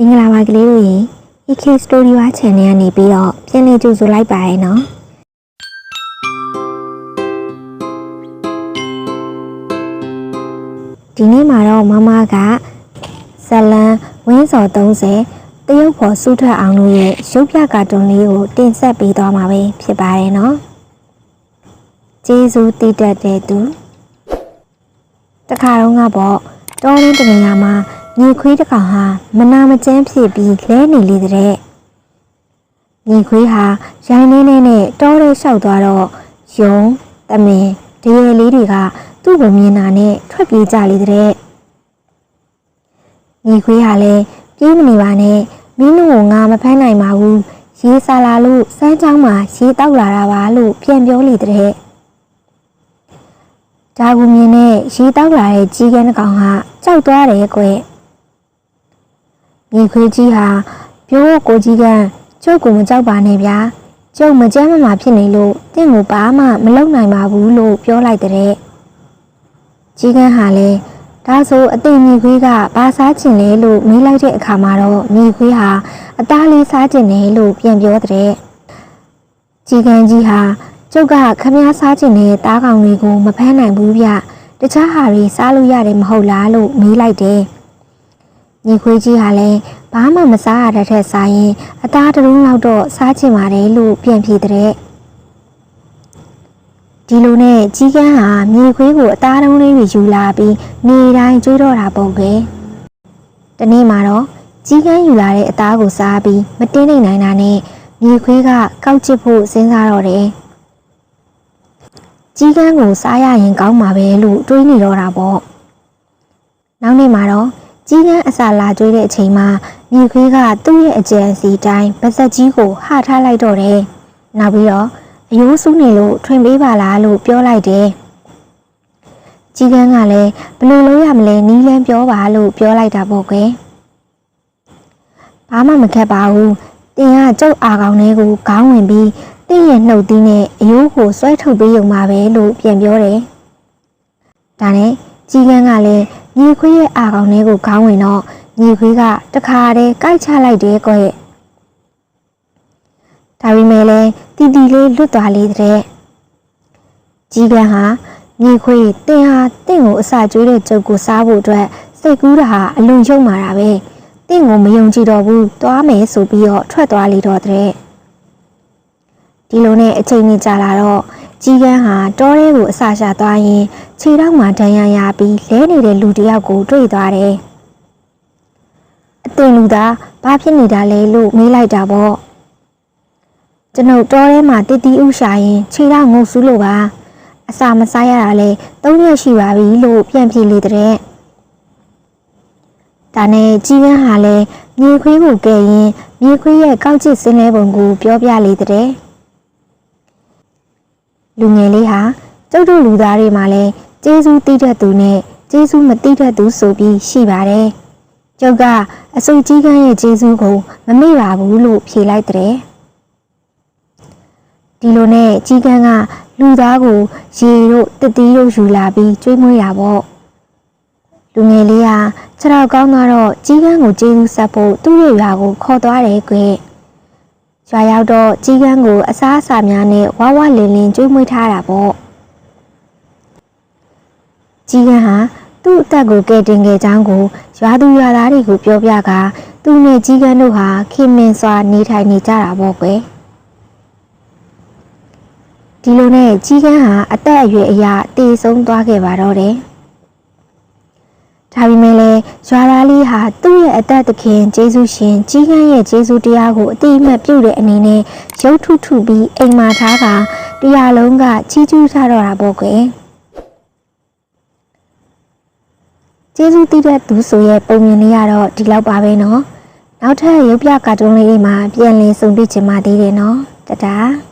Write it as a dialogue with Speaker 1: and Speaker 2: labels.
Speaker 1: မင်္ဂလာပါကလေးတို့ရေ EK Story ဝါ Channel ကနေပြီးတော့ပြန်လည်ကြိုဆိုလိုက်ပါရနော်ဒီနေ့မှာတော့မမကဇလန်ဝင်းစော်30တရုတ်ဖော်စုထက်အောင်တို့ရဲ့ရုပ်ပြကာတွန်လေးကိုတင်ဆက်ပေးသွားမှာပဲဖြစ်ပါတယ်နော်ကျေးဇူးတည်တတ်တဲ့သူတခါတော့ကပေါ့တောရင်းတနေရာမှာ ညီခွေးတစ်ကောင်ဟာမနာမကျန်းဖြစ်ပြီးလဲနေလေတဲ့ညီခွေးဟာရိုင်းနေနေနဲ့တောရဲလျှောက်သွားတော့ယုံတမင်တရေလေးတွေကသူ့ကိုမြင်တာနဲ့ထွက်ပြေးကြလေတဲ့ညီခွေးဟာလည်းပြေးမနေပါနဲ့မင်းတို့ကငါမဖမ်းနိုင်ပါဘူးရေးစားလာလို့စမ်းချောင်းမှာရေးတောက်လာတာပါလို့ပြန်ပြောလေတဲ့ဒါကူမြင်နဲ့ရေတောက်လာတဲ့ကြီးကန်းတစ်ကောင်ကကြောက်သွားတယ်ကွ မြေခွေးကြီးဟာပြောကိုကြီးကန်းကျုပ်ကိုမကြောက်ပါနဲ့ဗျာကျုပ်မကြမ်းမမာဖြစ်နေလို့တင့်ကိုဘာမှမလုပ်နိုင်ပါဘူးလို့ပြောလိုက်တဲ့ကြီးကန်းဟာလည်းဒါဆိုအသိမြေခွေးကဘာစားချင်လဲလို့မေးလိုက်တဲ့အခါမှာတော့မြေခွေးဟာအသားလေးစားချင်တယ်လို့ပြန်ပြောတဲ့ကြီးကန်းကြီးဟာကျုပ်ကခမည်းစားခြင်းနဲ့တားကောင်တွေကိုမဖမ်းနိုင်ဘူးဗျတခြားဟာတွေစားလို့ရတယ်မဟုတ်လားလို့မေးလိုက်တယ် ညီခွေးကြီးဟာလည်းဘာမှမစားရတဲ့ထက်စားရင်အသားတစ်လုံးလောက်တော့စားချင်ပါတယ်လို့ပြန်ဖြေတဲ့ဒီလိုနဲ့ကြီးကန်းဟာမြေခွေးကိုအသားတုံးလေးတွေယူလာပြီးနေတိုင်းကျွေးတော့တာပေါ့ကွယ်တနေ့မှာတော့ကြီးကန်းယူလာတဲ့အသားကိုစားပြီးမတင်းနိုင်နိုင်တာနဲ့မြေခွေးကကောက်ချစ်ဖို့စဉ်းစားတော့တယ်ကြီးကန်းကိုစားရရင်ကောင်းမှာပဲလို့တွေးနေတော့တာပေါ့နောက်နေ့မှာတော့ ကြီးကန်းအစာလာကျွေးတဲ့အချိန်မှာမြေခွေးကသူ့ရဲ့အကြံစီတိုင်းပါဇက်ကြီးကိုဟထားလိုက်တော့တယ်နောက်ပြီးတော့အယိုးစူးနေလို့ထွင်ပေးပါလားလို့ပြောလိုက်တယ်ကြီးကန်းကလည်းဘယ်လိုလုပ်ရမလဲနီးလန်းပြောပါလို့ပြောလိုက်တာပေါ့ကွယ်ဘာမှမခက်ပါဘူးတင်ကကျုပ်အာကောင်လေးကိုခေါင်းဝင်ပြီးတင့်ရဲ့နှုတ်သီးနဲ့အယိုးကိုဆွဲထုတ်ပေးရုံပါပဲလို့ပြန်ပြောတယ်။ဒါနဲ့ကြီးကန်းကလည်း ညီခွေးရဲ့အာကောင်လေးကိုခေါင်းဝင်တော့ညီခွေးကတခါတည်းကြိုက်ချလိုက်တယ်ကွရဲ့။ဒါပေမဲ့လည်းတီတီလေးလွတ်သွားလေတဲ့။ကြီးကန်းဟာညီခွေးတင်ဟာတင့်ကိုအစာကျွေးတဲ့ကြုတ်ကိုစားဖို့အတွက်စိတ်ကူးတာဟာအလွန်ယုံမာတာပဲ။တင့်ကိုမယုံကြည်တော့ဘူး။သွားမယ်ဆိုပြီးတော့ထွက်သွားလေတော့တဲ့။ဒီလိုနဲ့အချိန်ကြီးကြာလာတော့ ကြီးကန်းဟာတောထဲကိုအစာရှာသွားရင်ခြေထောက်မှာဒဏ်ရာရပြီးလဲနေတဲ့လူတစ်ယောက်ကိုတွေ့သွားတယ်။အတင်လူသားဘာဖြစ်နေတာလဲလို့မေးလိုက်တာပေါ့။ကျွန်ုပ်တောထဲမှာတတီဥရှာရင်ခြေထောက်ငုတ်ဆူးလို့ပါ။အစာမစားရတာလဲ၃ရက်ရှိပါပြီလို့ပြန်ပြေလေတဲ့။ဒါနဲ့ကြီးကန်းဟာလည်းမြေခွေးကိုကဲရင်မြေခွေးရဲ့ကောက်ကျစ်စင်းလဲပုံကိုပြောပြလေတဲ့။ လူငယ်လေးဟာကျုပ်တို့လူသားတွေမှာလည်းကျေးဇူးတိတတ်သူနဲ့ကျေးဇူးမတိတတ်သူဆိုပြီးရှိပါတယ်။ကျုပ်ကအစုကြီးကန်းရဲ့ကျေးဇူးကိုမမေ့ပါဘူးလို့ဖြေလိုက်တဲ့။ဒီလိုနဲ့ကြီးကန်းကလူသားကိုရေတို့တတိတို့ယူလာပြီးကျွေးမွေးတာပေါ့။လူငယ်လေးဟာခြေထောက်ကောင်းသွားတော့ကြီးကန်းကိုကျေးဇူးဆက်ဖို့သူ့ရဲ့ရွာကိုခေါ်သွားတယ်ကွယ်။ ရွာရောက်တော့ကြီးကန်းကိုအစားအစာများနဲ့ဝါဝလင်းလင်းကျွေးမွေးထားတာပေါ့ကြီးကန်းဟာသူ့အသက်ကိုကယ်တင်ခဲ့ကြောင်းကိုရွာသူရွာသားတွေကိုပြောပြကသူနဲ့ကြီးကန်းတို့ဟာခင်မင်စွာနေထိုင်နေကြတာပေါ့ကွယ်ဒီလိုနဲ့ကြီးကန်းဟာအသက်အရွယ်အရတည်ဆုံးသွားခဲ့ပါတော့တယ် ဒါပေမဲ့လည်းရွာသားလေးဟာသူ့ရဲ့အသက်သခင်ဂျေဇုရှင်ကြီးကန်းရဲ့ဂျေဇုတရားကိုအတိအမှတ်ပြုတဲ့အနေနဲ့ရုပ်ထုထုပြီးအိမ်မှာထားတာတရားလုံးကချီးကျူးထားတော့တာပေါ့ကွယ်ဂျေဇုတည်တဲ့သူဆိုရဲ့ပုံမြင်လေးကတော့ဒီလောက်ပါပဲနော်နောက်ထပ်ရုပ်ပြကာတွန်းလေးတွေမှာပြန်လည်ဆုံတွေ့ချင်ပါသေးတယ်နော်တတား